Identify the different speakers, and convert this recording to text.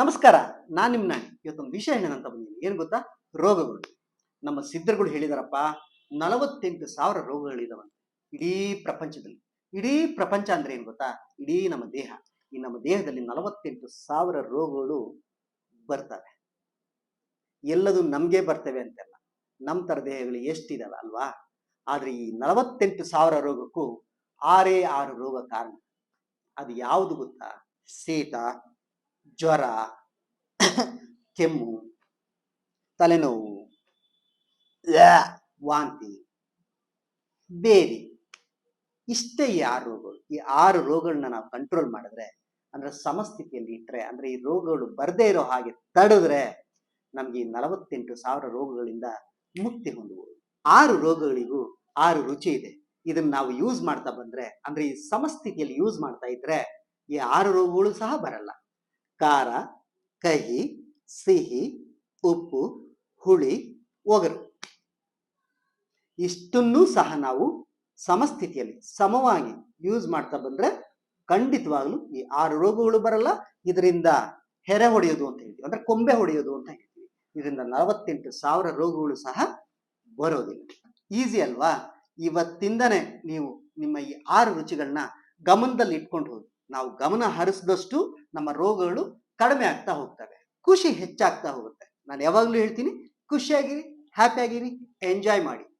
Speaker 1: ನಮಸ್ಕಾರ, ನಾನು ನಿಮ್ನ ಇವತ್ತೊಂದು ವಿಷಯ ಏನಂತ ಬಂದಿದ್ದೀನಿ. ಏನ್ ಗೊತ್ತಾ? ರೋಗಗಳು. ನಮ್ಮ ಸಿದ್ಧರುಗಳು ಹೇಳಿದಾರಪ್ಪ, ನಲವತ್ತೆಂಟು ಸಾವಿರ ರೋಗಗಳಿದಾವಂತೆ ಇಡೀ ಪ್ರಪಂಚದಲ್ಲಿ. ಇಡೀ ಪ್ರಪಂಚ ಅಂದ್ರೆ ಏನ್ ಗೊತ್ತಾ? ಇಡೀ ನಮ್ಮ ದೇಹ. ಈ ನಮ್ಮ ದೇಹದಲ್ಲಿ ನಲವತ್ತೆಂಟು ಸಾವಿರ ರೋಗಗಳು ಬರ್ತವೆ. ಎಲ್ಲದು ನಮ್ಗೆ ಬರ್ತವೆ ಅಂತೆಲ್ಲ. ನಮ್ಮ ತರ ದೇಹಗಳು ಎಷ್ಟಿದಾವೆ ಅಲ್ವಾ? ಆದ್ರೆ ಈ ನಲವತ್ತೆಂಟು ಸಾವಿರ ರೋಗಕ್ಕೂ ಆರೇ ಆರು ರೋಗ ಕಾರಣ. ಅದು ಯಾವುದು ಗೊತ್ತಾ? ಶೀತ. ಜ್ವರ, ಕೆಮ್ಮು, ತಲೆನೋವು ವಾಂತಿ, ಬೇರಿ, ಇಷ್ಟೇ ಈ ಆರು ರೋಗಗಳು. ಈ ಆರು ರೋಗಗಳನ್ನ ನಾವು ಕಂಟ್ರೋಲ್ ಮಾಡಿದ್ರೆ, ಅಂದ್ರೆ ಸಮಸ್ಥಿತಿಯಲ್ಲಿ ಇಟ್ಟರೆ ಅಂದ್ರೆ ಈ ರೋಗಗಳು ಬರದೇ ಇರೋ ಹಾಗೆ ತಡೆದ್ರೆ, ನಮ್ಗೆ ಈ ನಲವತ್ತೆಂಟು ಸಾವಿರ ರೋಗಗಳಿಂದ ಮುಕ್ತಿ ಹೊಂದಬಹುದು ಆರು ರೋಗಗಳಿಗೂ ಆರು ರುಚಿ ಇದೆ. ಇದನ್ನ ನಾವು ಯೂಸ್ ಮಾಡ್ತಾ ಬಂದ್ರೆ, ಅಂದ್ರೆ ಈ ಸಮಸ್ಥಿತಿಯಲ್ಲಿ ಯೂಸ್ ಮಾಡ್ತಾ ಇದ್ರೆ, ಈ ಆರು ರೋಗಗಳು ಸಹ ಬರಲ್ಲ. ಖಾರ, ಕಹಿ, ಸಿಹಿ, ಉಪ್ಪು, ಹುಳಿ, ಒಗರು. ಇಷ್ಟನ್ನೂ ಸಹ ನಾವು ಸಮಸ್ಥಿತಿಯಲ್ಲಿ ಸಮವಾಗಿ ಯೂಸ್ ಮಾಡ್ತಾ ಬಂದ್ರೆ ಖಂಡಿತವಾಗ್ಲೂ ಈ ಆರು ರೋಗಗಳು ಬರಲ್ಲ. ಇದರಿಂದ ಹೆರೆ ಹೊಡೆಯೋದು ಅಂತ ಹೇಳ್ತೀವಿ. ಅಂದ್ರೆ ಕೊಂಬೆ ಹೊಡೆಯೋದು ಅಂತ ಹೇಳ್ತೀವಿ. ಇದರಿಂದ ನಲವತ್ತೆಂಟು ಸಾವಿರ ರೋಗಗಳು ಸಹ ಬರೋದಿಲ್ಲ. ಈಸಿ ಅಲ್ವಾ? ಇವತ್ತಿಂದನೇ ನೀವು ನಿಮ್ಮ ಈ ಆರು ರುಚಿಗಳನ್ನ ಗಮನದಲ್ಲಿ ಇಟ್ಕೊಂಡು ಹೋಗಿ. ನಾವು ಗಮನ ಹರಿಸಿದಷ್ಟು ನಮ್ಮ ರೋಗಗಳು ಕಡಿಮೆ ಆಗ್ತಾ ಹೋಗ್ತವೆ. ಖುಷಿ ಹೆಚ್ಚಾಗ್ತಾ ಹೋಗುತ್ತೆ. ನಾನು ಯಾವಾಗಲೂ ಹೇಳ್ತೀನಿ, ಖುಷಿಯಾಗಿರಿ ಹ್ಯಾಪಿಯಾಗಿರಿ ಎಂಜಾಯ್ ಮಾಡಿ.